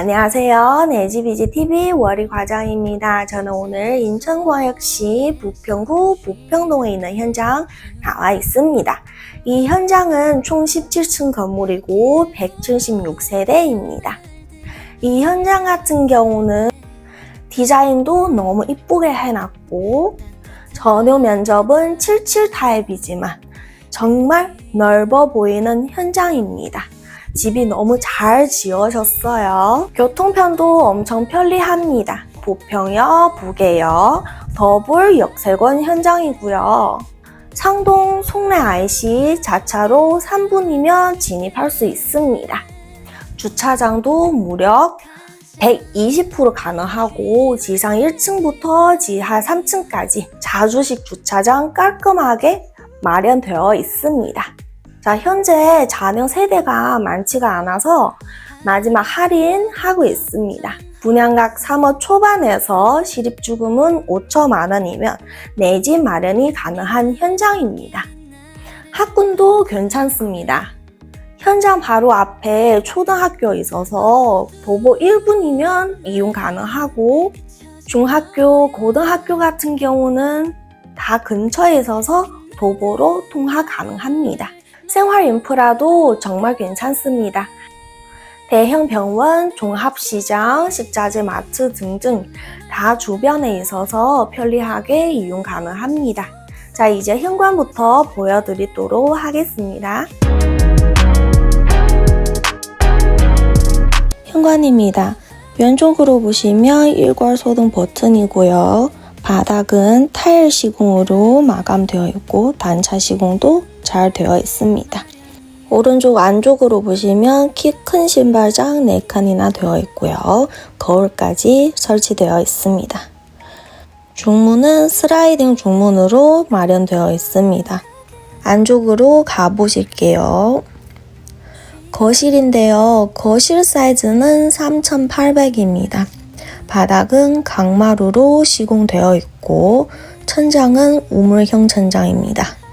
안녕하세요. 내집이지 TV 월이 과장입니다. 저는 오늘 인천광역시 부평구 부평동에 있는 현장 나와 있습니다. 이 현장은 총 17층 건물이고 176세대입니다. 이 현장 같은 경우는 디자인도 너무 이쁘게 해놨고 전용 면적은 77 타입이지만 정말 넓어 보이는 현장입니다. 집이 너무 잘 지어졌어요. 교통편도 엄청 편리합니다. 부평역, 부계역, 더블 역세권 현장이고요. 상동 송내 IC 자차로 3분이면 진입할 수 있습니다. 주차장도 무려 120% 가능하고 지상 1층부터 지하 3층까지 자주식 주차장 깔끔하게 마련되어 있습니다. 자, 현재 잔영 세대가 많지가 않아서 마지막 할인하고 있습니다. 분양각 3억 초반에서 실입주금은 5천만 원이면 내 집 마련이 가능한 현장입니다. 학군도 괜찮습니다. 현장 바로 앞에 초등학교 있어서 도보 1분이면 이용 가능하고 중학교, 고등학교 같은 경우는 다 근처에 있어서 도보로 통화 가능합니다. 생활 인프라도 정말 괜찮습니다. 대형 병원, 종합시장, 식자재 마트 등등 다 주변에 있어서 편리하게 이용 가능합니다. 자, 이제 현관부터 보여드리도록 하겠습니다. 현관입니다. 왼쪽으로 보시면 일괄 소등 버튼이고요. 바닥은 타일 시공으로 마감되어 있고 단차 시공도 잘 되어 있습니다. 오른쪽 안쪽으로 보시면 키 큰 신발장 4칸이나 되어 있고요. 거울까지 설치되어 있습니다. 중문은 슬라이딩 중문으로 마련되어 있습니다. 안쪽으로 가보실게요. 거실인데요. 거실 사이즈는 3,800입니다. 바닥은 강마루로 시공되어 있고 천장은 우물형 천장입니다.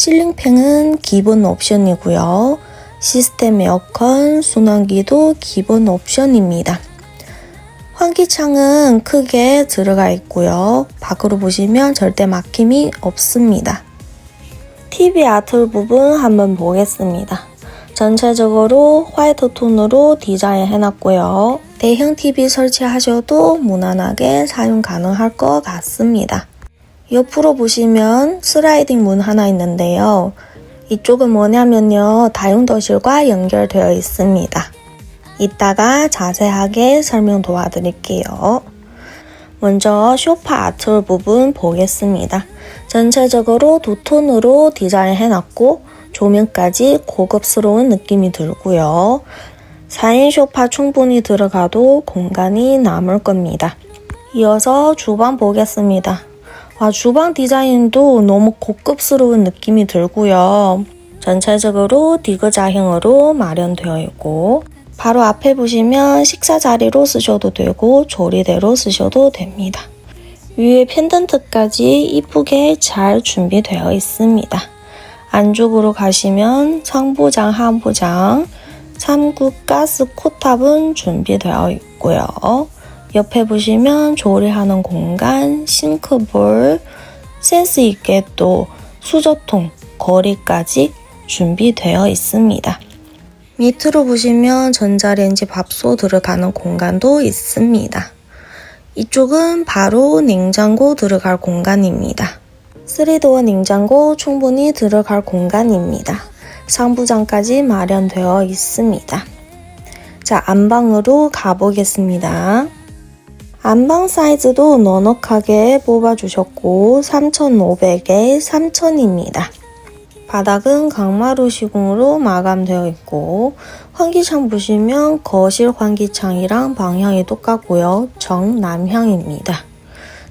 실링팬은 기본 옵션이고요. 시스템 에어컨, 순환기도 기본 옵션입니다. 환기창은 크게 들어가 있고요. 밖으로 보시면 절대 막힘이 없습니다. TV 아틀 부분 한번 보겠습니다. 전체적으로 화이트 톤으로 디자인 해놨고요. 대형 TV 설치하셔도 무난하게 사용 가능할 것 같습니다. 옆으로 보시면 슬라이딩 문 하나 있는데요. 이쪽은 뭐냐면요. 다용도실과 연결되어 있습니다. 이따가 자세하게 설명 도와드릴게요. 먼저 쇼파 아트 부분 보겠습니다. 전체적으로 두 톤으로 디자인 해놨고 조명까지 고급스러운 느낌이 들고요. 4인 쇼파 충분히 들어가도 공간이 남을 겁니다. 이어서 주방 보겠습니다. 아, 주방 디자인도 너무 고급스러운 느낌이 들고요. 전체적으로 디귿자형으로 마련되어 있고 바로 앞에 보시면 식사 자리로 쓰셔도 되고 조리대로 쓰셔도 됩니다. 위에 펜던트까지 이쁘게 잘 준비되어 있습니다. 안쪽으로 가시면 상부장, 하부장, 3구 가스 코탑은 준비되어 있고요. 옆에 보시면 조리하는 공간, 싱크볼, 센스 있게 또 수저통, 거리까지 준비되어 있습니다. 밑으로 보시면 전자레인지 밥솥 들어가는 공간도 있습니다. 이쪽은 바로 냉장고 들어갈 공간입니다. 3도어 냉장고 충분히 들어갈 공간입니다. 상부장까지 마련되어 있습니다. 자, 안방으로 가보겠습니다. 안방 사이즈도 넉넉하게 뽑아주셨고 3,500에 3,000입니다. 바닥은 강마루 시공으로 마감되어 있고 환기창 보시면 거실 환기창이랑 방향이 똑같고요. 정남향입니다.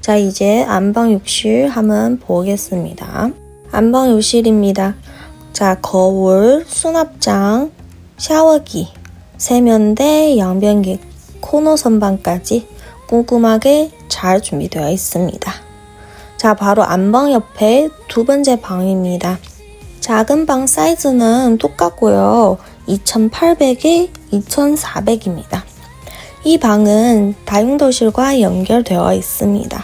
자 이제 안방 욕실 한번 보겠습니다. 안방 욕실입니다. 자 거울, 수납장, 샤워기, 세면대, 양변기, 코너 선반까지 꼼꼼하게 잘 준비되어 있습니다. 자 바로 안방 옆에 두 번째 방입니다. 작은 방 사이즈는 똑같고요. 2800에 2400입니다. 이 방은 다용도실과 연결되어 있습니다.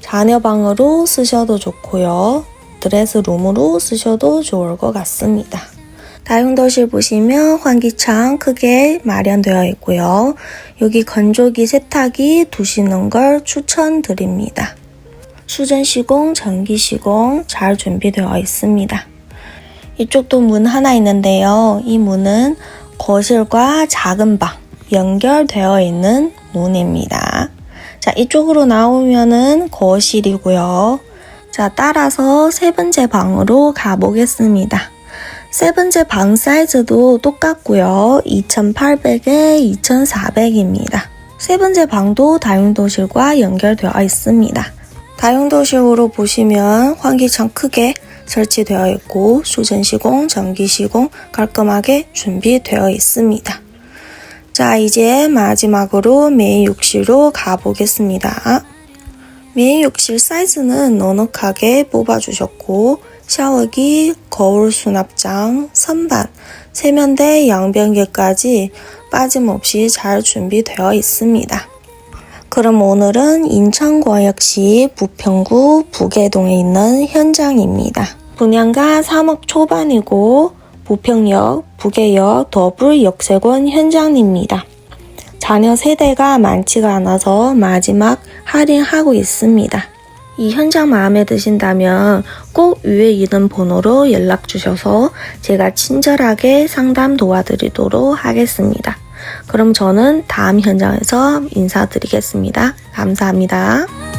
자녀방으로 쓰셔도 좋고요. 드레스룸으로 쓰셔도 좋을 것 같습니다. 다용도실 보시면 환기창 크게 마련되어 있고요. 여기 건조기 세탁기 두시는 걸 추천드립니다. 수전 시공, 전기 시공 잘 준비되어 있습니다. 이쪽도 문 하나 있는데요. 이 문은 거실과 작은 방 연결되어 있는 문입니다. 자, 이쪽으로 나오면은 거실이고요. 자, 따라서 세 번째 방으로 가보겠습니다. 세 번째 방 사이즈도 똑같고요. 2,800에 2,400입니다. 세 번째 방도 다용도실과 연결되어 있습니다. 다용도실으로 보시면 환기창 크게 설치되어 있고 수전 시공, 전기 시공 깔끔하게 준비되어 있습니다. 자, 이제 마지막으로 메인 욕실로 가보겠습니다. 메인 욕실 사이즈는 넉넉하게 뽑아주셨고 샤워기, 거울 수납장, 선반, 세면대, 양변기까지 빠짐없이 잘 준비되어 있습니다. 그럼 오늘은 인천광역시 부평구 부계동에 있는 현장입니다. 분양가 3억 초반이고 부평역, 부계역 더블 역세권 현장입니다. 자녀 세대가 많지가 않아서 마지막 할인하고 있습니다. 이 현장 마음에 드신다면 꼭 위에 있는 번호로 연락 주셔서 제가 친절하게 상담 도와드리도록 하겠습니다. 그럼 저는 다음 현장에서 인사드리겠습니다. 감사합니다.